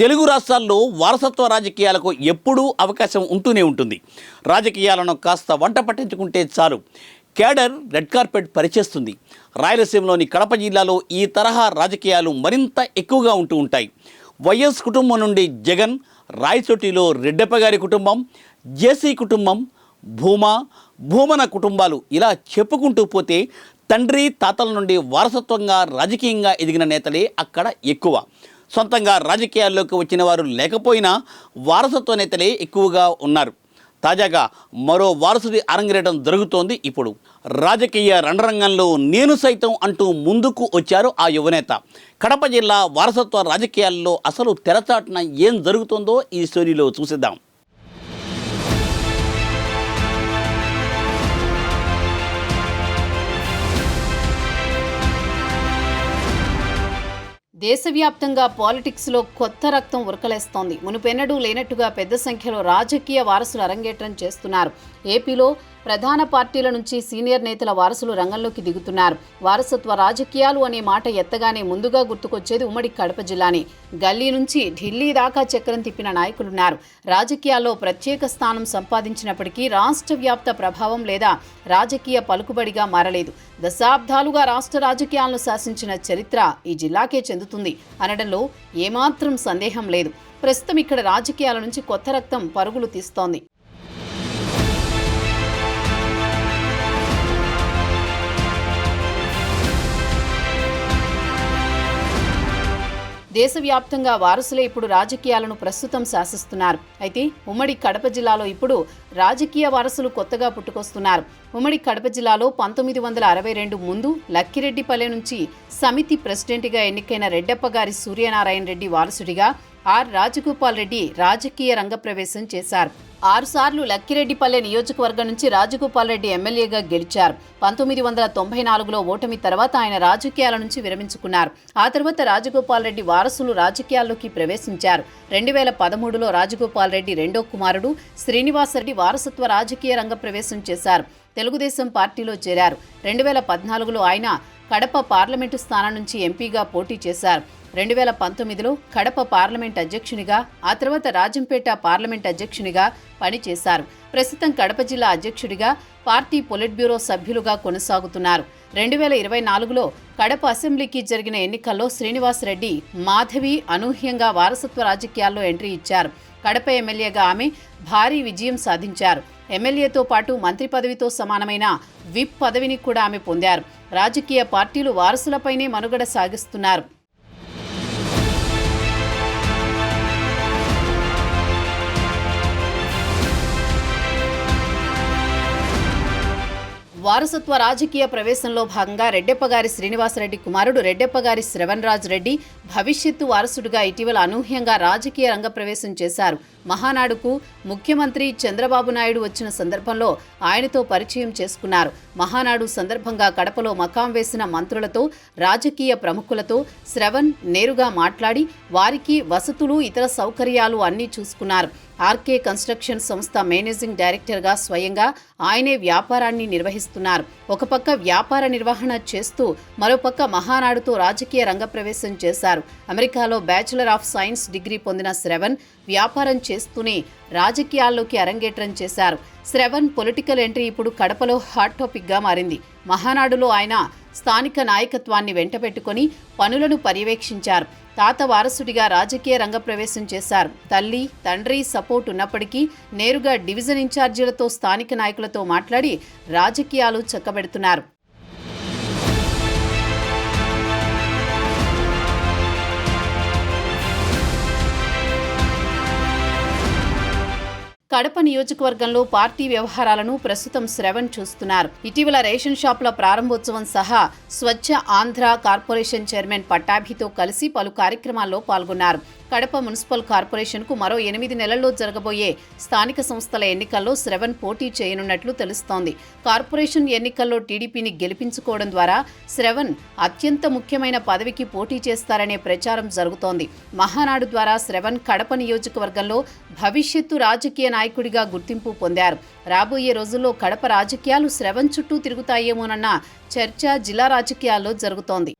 తెలుగు రాష్ట్రాల్లో వారసత్వ రాజకీయాలకు ఎప్పుడూ అవకాశం ఉంటూనే ఉంటుంది. రాజకీయాలను కాస్త వంట పట్టించుకుంటే చాలు. కేడర్ రెడ్ కార్పెట్ పరిచేస్తుంది రాయలసీమలోని కడప జిల్లాలో ఈ తరహా రాజకీయాలు మరింత ఎక్కువగా ఉంటూ ఉంటాయి. వైఎస్ కుటుంబం నుండి జగన్ రాయచోటిలో రెడ్డప్ప గారి కుటుంబం జేసీ కుటుంబం భూమా భూమన కుటుంబాలు ఇలా చెప్పుకుంటూ పోతే తండ్రి తాతల నుండి వారసత్వంగా రాజకీయంగా ఎదిగిన నేతలే అక్కడ ఎక్కువ. సొంతంగా రాజకీయాల్లోకి వచ్చిన వారు లేకపోయినా వారసత్వ నేతలే ఎక్కువగా ఉన్నారు. తాజాగా మరో వారసుడి అరంగేయడం జరుగుతోంది ఇప్పుడు. రాజకీయ రణరంగంలో నేను సైతం అంటూ ముందుకు వచ్చారు ఆ యువనేత. కడప జిల్లా వారసత్వ రాజకీయాల్లో అసలు తెరచాటున ఏం జరుగుతుందో ఈ స్టోరీలో చూసిద్దాం. దేశవ్యాప్తంగా పాలిటిక్స్లో కొత్త రక్తం ఉరకలేస్తోంది. మునుపెన్నడూ లేనట్టుగా పెద్ద సంఖ్యలో రాజకీయ వారసులు అరంగేట్రం చేస్తున్నారు. ఏపీలో ప్రధాన పార్టీల నుంచి సీనియర్ నేతల వారసులు రంగంలోకి దిగుతున్నారు. వారసత్వ రాజకీయాలు అనే మాట ఎత్తగానే ముందుగా గుర్తుకొచ్చేది ఉమ్మడి కడప జిల్లానే. గల్లీ నుంచి ఢిల్లీ దాకా చక్రం తిప్పిన నాయకులున్నారు. రాజకీయాల్లో ప్రత్యేక స్థానం సంపాదించినప్పటికీ రాష్ట్ర వ్యాప్త ప్రభావం లేదా రాజకీయ పలుకుబడిగా మారలేదు. దశాబ్దాలుగా రాష్ట్ర రాజకీయాలను శాసించిన చరిత్ర ఈ జిల్లాకే చెందుతుంది అనడంలో ఏమాత్రం సందేహం లేదు. ప్రస్తుతం ఇక్కడ రాజకీయాల నుంచి కొత్త రక్తం పరుగులు తీస్తోంది. దేశవ్యాప్తంగా వారసులే ఇప్పుడు రాజకీయాలను ప్రస్తుతం శాసిస్తున్నారు. అయితే ఉమ్మడి కడప జిల్లాలో ఇప్పుడు రాజకీయ వారసులు కొత్తగా పుట్టుకొస్తున్నారు. ఉమ్మడి కడప జిల్లాలో పంతొమ్మిది వందల అరవై రెండు ముందు లక్కిరెడ్డిపల్లె నుంచి సమితి ప్రెసిడెంట్గా ఎన్నికైన రెడ్డప్ప గారి సూర్యనారాయణ రెడ్డి వారసుడిగా ఆర్ రాజగోపాల్ రెడ్డి రాజకీయ రంగప్రవేశం చేశారు. ఆరుసార్లు లక్కిరెడ్డిపల్లె నియోజకవర్గం నుంచి రాజగోపాల్ రెడ్డి ఎమ్మెల్యేగా గెలిచారు. పంతొమ్మిది వందల తొంభై నాలుగులో ఓటమి తర్వాత ఆయన రాజకీయాల నుంచి విరమించుకున్నారు. ఆ తర్వాత రాజగోపాల్ రెడ్డి వారసులు రాజకీయాల్లోకి ప్రవేశించారు. రెండు వేల పదమూడులో రాజగోపాల్ రెడ్డి రెండో కుమారుడు శ్రీనివాసరెడ్డి వారసత్వ రాజకీయ రంగ ప్రవేశం చేశారు. తెలుగుదేశం పార్టీలో చేరారు. రెండు వేల పద్నాలుగులో ఆయన కడప పార్లమెంటు స్థానం నుంచి ఎంపీగా పోటీ చేశారు. రెండు వేల పంతొమ్మిదిలో కడప పార్లమెంట్ అధ్యక్షునిగా ఆ తర్వాత రాజంపేట పార్లమెంట్ అధ్యక్షునిగా పనిచేశారు. ప్రస్తుతం కడప జిల్లా అధ్యక్షుడిగా పార్టీ పొలిట్ బ్యూరో సభ్యులుగా కొనసాగుతున్నారు. రెండు వేల ఇరవై నాలుగులో కడప అసెంబ్లీకి జరిగిన ఎన్నికల్లో శ్రీనివాసరెడ్డి మాధవి అనూహ్యంగా వారసత్వ రాజకీయాల్లో ఎంట్రీ ఇచ్చారు. కడప ఎమ్మెల్యేగా ఆమె భారీ విజయం సాధించారు. ఎమ్మెల్యేతో పాటు మంత్రి పదవితో సమానమైన విప్ పదవిని కూడా ఆమె పొందారు. రాజకీయ పార్టీలు వారసులపైనే మనుగడ సాగిస్తున్నారు. వారసత్వ రాజకీయ ప్రవేశంలో భాగంగా రెడ్డెప్పగారి శ్రీనివాసరెడ్డి కుమారుడు రెడ్డెప్పగారి శ్రవణరాజ్ రెడ్డి భవిష్యత్తు వారసుడిగా ఇటీవల అనూహ్యంగా రాజకీయ రంగ ప్రవేశం చేశారు. మహానాడుకు ముఖ్యమంత్రి చంద్రబాబు నాయుడు వచ్చిన సందర్భంలో ఆయనతో పరిచయం చేసుకున్నారు. మహానాడు సందర్భంగా కడపలో మకాం వేసిన మంత్రులతో రాజకీయ ప్రముఖులతో శ్రవణ్ నేరుగా మాట్లాడి వారికి వసతులు ఇతర సౌకర్యాలు అన్నీ చూసుకున్నారు. ఆర్కే కన్స్ట్రక్షన్ సంస్థ మేనేజింగ్ డైరెక్టర్గా స్వయంగా ఆయనే వ్యాపారాన్ని నిర్వహిస్తున్నారు. ఒక పక్క వ్యాపార నిర్వహణ చేస్తూ మరోపక్క మహానాడుతో రాజకీయ రంగ ప్రవేశం చేశారు. అమెరికాలో బ్యాచిలర్ ఆఫ్ సైన్స్ డిగ్రీ పొందిన శ్రవణ్ వ్యాపారం చేస్తూనే రాజకీయాల్లోకి అరంగేట్రం చేశారు. శ్రవణ్ పొలిటికల్ ఎంట్రీ ఇప్పుడు కడపలో హాట్ టాపిక్గా మారింది. మహానాడులో ఆయన స్థానిక నాయకత్వాన్ని వెంటబెట్టుకుని పనులను పర్యవేక్షించారు. తాత వారసుడిగా రాజకీయ రంగ ప్రవేశం చేశారు. తల్లి తండ్రి సపోర్ట్ ఉన్నప్పటికీ నేరుగా డివిజన్ ఇన్ఛార్జీలతో స్థానిక నాయకులతో మాట్లాడి రాజకీయాలు చక్కబెడుతున్నారు. కడప నియోజకవర్గంలో పార్టీ వ్యవహారాలను ప్రస్తుతం శ్రవణ్ చూస్తున్నారు. ఇటీవల రేషన్ షాపుల ప్రారంభోత్సవం సహా స్వచ్ఛ ఆంధ్ర కార్పొరేషన్ చైర్మన్ పట్టాభితో కలిసి పలు కార్యక్రమాల్లో పాల్గొన్నారు. కడప మున్సిపల్ కార్పొరేషన్కు మరో ఎనిమిది నెలల్లో జరగబోయే స్థానిక సంస్థల ఎన్నికల్లో శ్రవణ్ పోటీ చేయనున్నట్లు తెలుస్తోంది. కార్పొరేషన్ ఎన్నికల్లో టీడీపీని గెలిపించుకోవడం ద్వారా శ్రవణ్ అత్యంత ముఖ్యమైన పదవికి పోటీ చేస్తారనే ప్రచారం జరుగుతోంది. మహానాడు ద్వారా శ్రవణ్ కడప నియోజకవర్గంలో భవిష్యత్తు రాజకీయ నాయకుడిగా గుర్తింపు పొందారు. రాబోయే రోజుల్లో కడప రాజకీయాలు శ్రవణ్ చుట్టూ తిరుగుతాయేమోనన్న చర్చ జిల్లా రాజకీయాల్లో జరుగుతోంది.